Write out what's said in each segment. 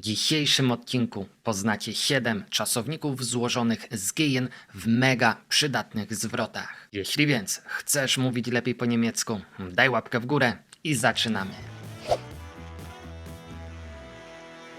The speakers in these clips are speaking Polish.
W dzisiejszym odcinku poznacie 7 czasowników złożonych z gehen w mega przydatnych zwrotach. Jeśli więc chcesz mówić lepiej po niemiecku, daj łapkę w górę i zaczynamy.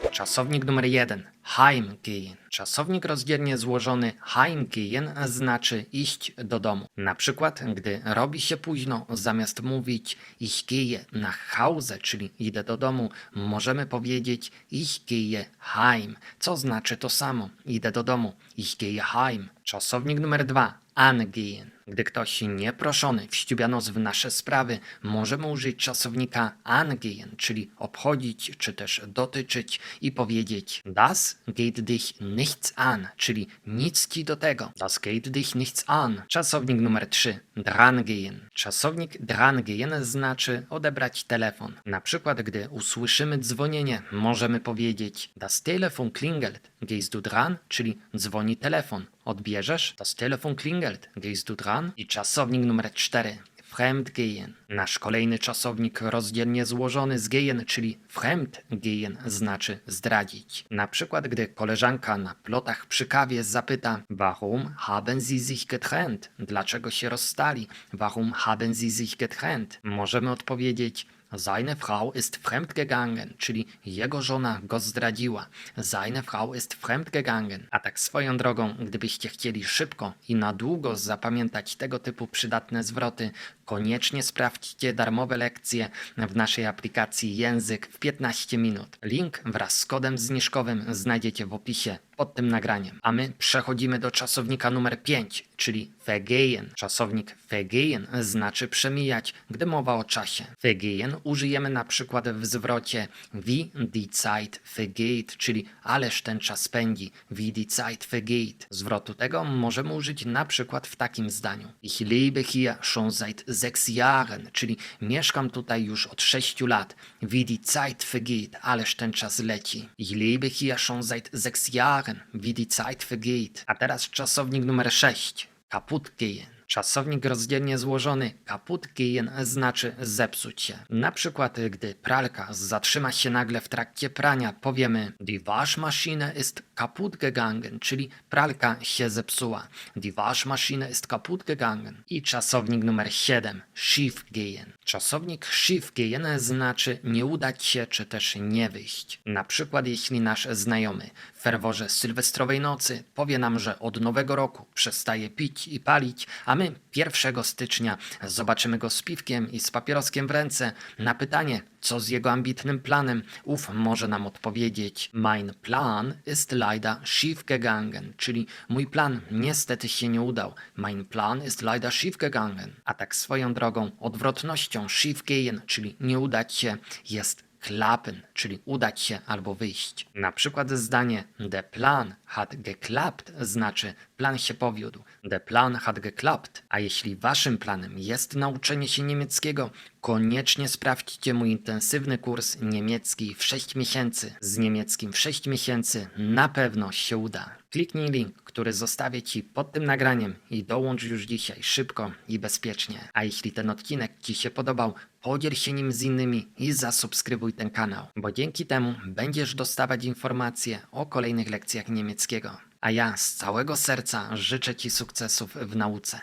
Czasownik numer 1. Heimgehen. Czasownik rozdzielnie złożony heimgehen znaczy iść do domu. Na przykład, gdy robi się późno, zamiast mówić ich gehe nach Hause, czyli idę do domu, możemy powiedzieć ich gehe heim, co znaczy to samo, idę do domu, ich gehe heim. Czasownik numer 2. Angehen. Gdy ktoś nieproszony wściubia nos w nasze sprawy, możemy użyć czasownika angehen, czyli obchodzić czy też dotyczyć i powiedzieć Das geht dich nichts an, czyli nic ci do tego. Das geht dich nichts an. Czasownik numer 3. Drangehen. Czasownik drangehen znaczy odebrać telefon. Na przykład, gdy usłyszymy dzwonienie, możemy powiedzieć Das Telefon klingelt. Gehst du dran? Czyli dzwoni telefon. Odbierzesz? Das Telefon klingelt. Gehst du dran? I czasownik numer 4. Fremdgehen. Nasz kolejny czasownik rozdzielnie złożony z gehen, czyli fremdgehen znaczy zdradzić. Na przykład, gdy koleżanka na plotach przy kawie zapyta Warum haben Sie sich getrennt? Dlaczego się rozstali? Warum haben Sie sich getrennt? Możemy odpowiedzieć Seine Frau ist fremdgegangen, czyli jego żona go zdradziła. Seine Frau ist fremdgegangen. A tak swoją drogą, gdybyście chcieli szybko i na długo zapamiętać tego typu przydatne zwroty, koniecznie sprawdźcie darmowe lekcje w naszej aplikacji Język w 15 minut. Link wraz z kodem zniżkowym znajdziecie w opisie pod tym nagraniem. A my przechodzimy do czasownika numer 5, czyli vergehen. Czasownik vergehen znaczy przemijać, gdy mowa o czasie. Vergehen użyjemy na przykład w zwrocie wie die Zeit vergeht, czyli ależ ten czas pędzi, wie die Zeit vergeht. Zwrotu tego możemy użyć na przykład w takim zdaniu. Ich lebe hier schon seit sechs Jahren, czyli mieszkam tutaj już od 6 lat. Wie die Zeit vergeht, ależ ten czas leci. Ich lebe hier schon seit sechs Jahren, wie die Zeit vergeht. A teraz czasownik numer 6. Kaputt gehen. Czasownik rozdzielnie złożony kaputt gehen znaczy zepsuć się. Na przykład, gdy pralka zatrzyma się nagle w trakcie prania, powiemy Die Waschmaschine ist kaputt gegangen, czyli pralka się zepsuła. Die Waschmaschine ist kaputt gegangen. I czasownik numer 7. Schief gehen. Czasownik schief gehen znaczy nie udać się, czy też nie wyjść. Na przykład, jeśli nasz znajomy w ferworze sylwestrowej nocy powie nam, że od nowego roku przestaje pić i palić, a my 1 stycznia zobaczymy go z piwkiem i z papieroskiem w ręce. Na pytanie, co z jego ambitnym planem, ów może nam odpowiedzieć: Mein Plan ist leider schief gegangen, czyli mój plan niestety się nie udał. Mein Plan ist leider schief gegangen. A tak swoją drogą, odwrotnością schief gehen, czyli nie udać się, jest klappen, czyli udać się albo wyjść. Na przykład zdanie Der Plan hat geklappt znaczy plan się powiódł. Der Plan hat geklappt. A jeśli waszym planem jest nauczenie się niemieckiego, koniecznie sprawdźcie mój intensywny kurs niemiecki w 6 miesięcy. Z niemieckim w 6 miesięcy na pewno się uda. Kliknij link, który zostawię Ci pod tym nagraniem i dołącz już dzisiaj szybko i bezpiecznie. A jeśli ten odcinek Ci się podobał, podziel się nim z innymi i zasubskrybuj ten kanał, bo dzięki temu będziesz dostawać informacje o kolejnych lekcjach niemieckiego. A ja z całego serca życzę Ci sukcesów w nauce.